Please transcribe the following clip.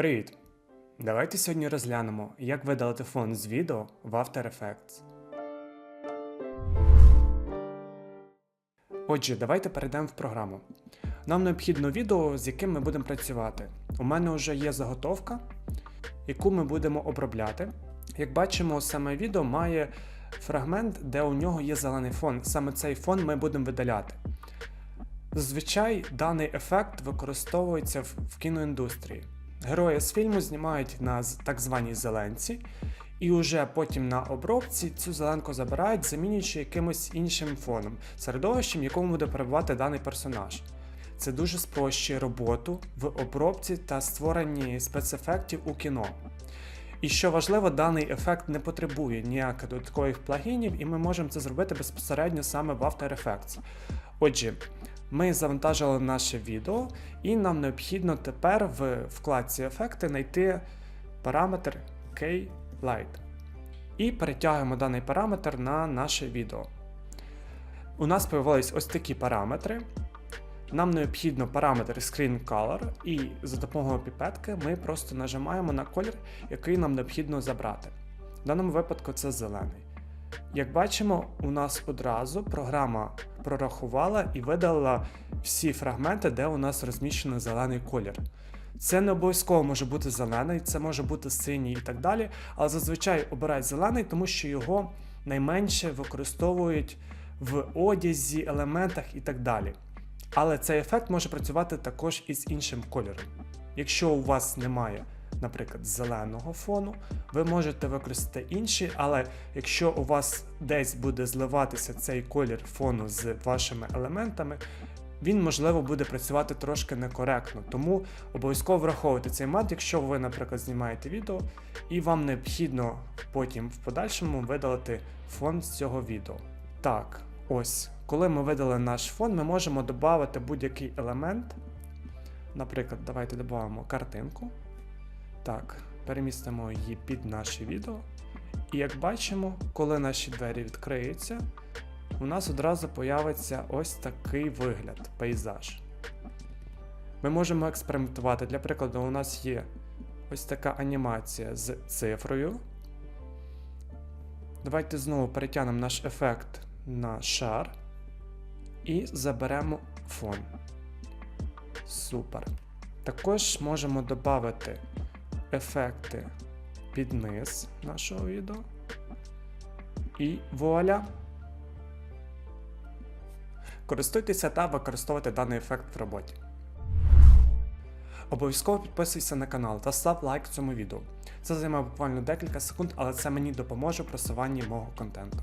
Привіт! Давайте сьогодні розглянемо, як видалити фон з відео в After Effects. Отже, давайте перейдемо в програму. Нам необхідно відео, з яким ми будемо працювати. У мене вже є заготовка, яку ми будемо обробляти. Як бачимо, саме відео має фрагмент, де у нього є зелений фон. Саме цей фон ми будемо видаляти. Зазвичай даний ефект використовується в, кіноіндустрії. Герої з фільму знімають на так званій зеленці, і вже потім на обробці цю зеленку забирають, замінюючи якимось іншим фоном, середовищем, якому буде перебувати даний персонаж. Це дуже спрощує роботу в обробці та створенні спецефектів у кіно. І що важливо, даний ефект не потребує ніяких додаткових плагінів, і ми можемо це зробити безпосередньо саме в After Effects. Отже, ми завантажили наше відео, і нам необхідно тепер в вкладці ефекти знайти параметр K-Light. І перетягуємо даний параметр на наше відео. У нас появились ось такі параметри. Нам необхідно параметр Screen Color, і за допомогою піпетки ми просто нажимаємо на колір, який нам необхідно забрати. В даному випадку це зелений. Як бачимо, у нас одразу програма прорахувала і видалила всі фрагменти, де у нас розміщений зелений колір. Це не обов'язково може бути зелений, це може бути синій і так далі, але зазвичай обирають зелений, тому що його найменше використовують в одязі, елементах і так далі. Але цей ефект може працювати також із іншим кольором. Якщо у вас немає, наприклад, зеленого фону, ви можете використати інший, але якщо у вас десь буде зливатися цей колір фону з вашими елементами, він можливо буде працювати трошки некоректно. Тому обов'язково враховуйте цей момент, якщо ви, наприклад, знімаєте відео, і вам необхідно потім в подальшому видалити фон з цього відео. Так, ось, коли ми видали наш фон, ми можемо додати будь-який елемент. Наприклад, давайте додамо картинку. Так, перемістимо її під наше відео. І як бачимо, коли наші двері відкриються, у нас одразу появиться ось такий вигляд, пейзаж. Ми можемо експериментувати. Для прикладу, у нас є ось така анімація з цифрою. Давайте знову перетягнемо наш ефект на шар і заберемо фон. Супер. Також можемо додати ефекти під низ нашого відео. І вуаля! Користуйтеся та використовуйте даний ефект в роботі. Обов'язково підписуйся на канал та став лайк цьому відео. Це займає буквально декілька секунд, але це мені допоможе в просуванні мого контенту.